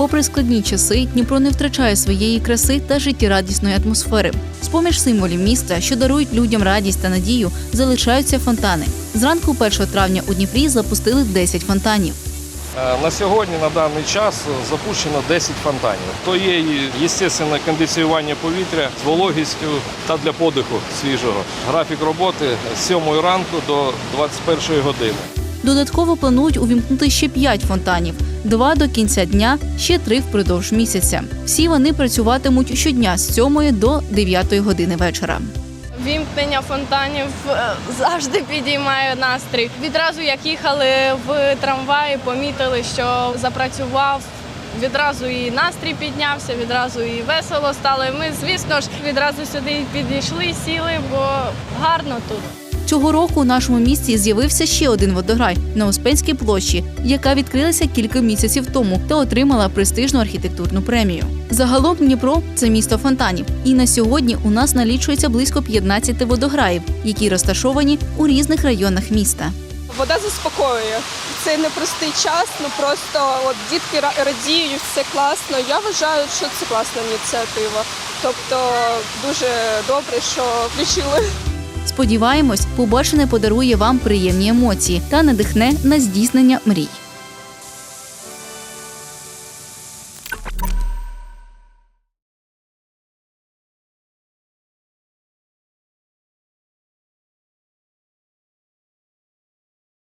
Попри складні часи, Дніпро не втрачає своєї краси та життєрадісної атмосфери. З-поміж символів міста, що дарують людям радість та надію, залишаються фонтани. Зранку 1 травня у Дніпрі запустили 10 фонтанів. Е, На сьогодні на даний час запущено 10 фонтанів. То є естественне кондиціювання повітря з вологістю та для подиху свіжого. Графік роботи з 7 ранку до 21 години. Додатково планують увімкнути ще 5 фонтанів, два до кінця дня, ще три впродовж місяця. Всі вони працюватимуть щодня з 7 до 9 години вечора. Вімкнення фонтанів е, завжди підіймає настрій. Відразу як їхали в трамваї, помітили, що запрацював. Відразу і настрій піднявся, відразу і весело стало. Ми, звісно ж, відразу сюди підійшли, сіли, бо гарно тут. Цього року у нашому місті з'явився ще один водограй на Успенській площі, яка відкрилася кілька місяців тому та отримала престижну архітектурну премію. Загалом Дніпро це місто фонтанів, і на сьогодні у нас налічується близько 15 водограїв, які розташовані у різних районах міста. Вода заспокоює. Цей непростий час, ну просто от дітки ра- радіють, все класно. Я вважаю, що це класна ініціатива. Тобто дуже добре, що включили. Сподіваємось, побачене подарує вам приємні емоції та надихне на здійснення мрій.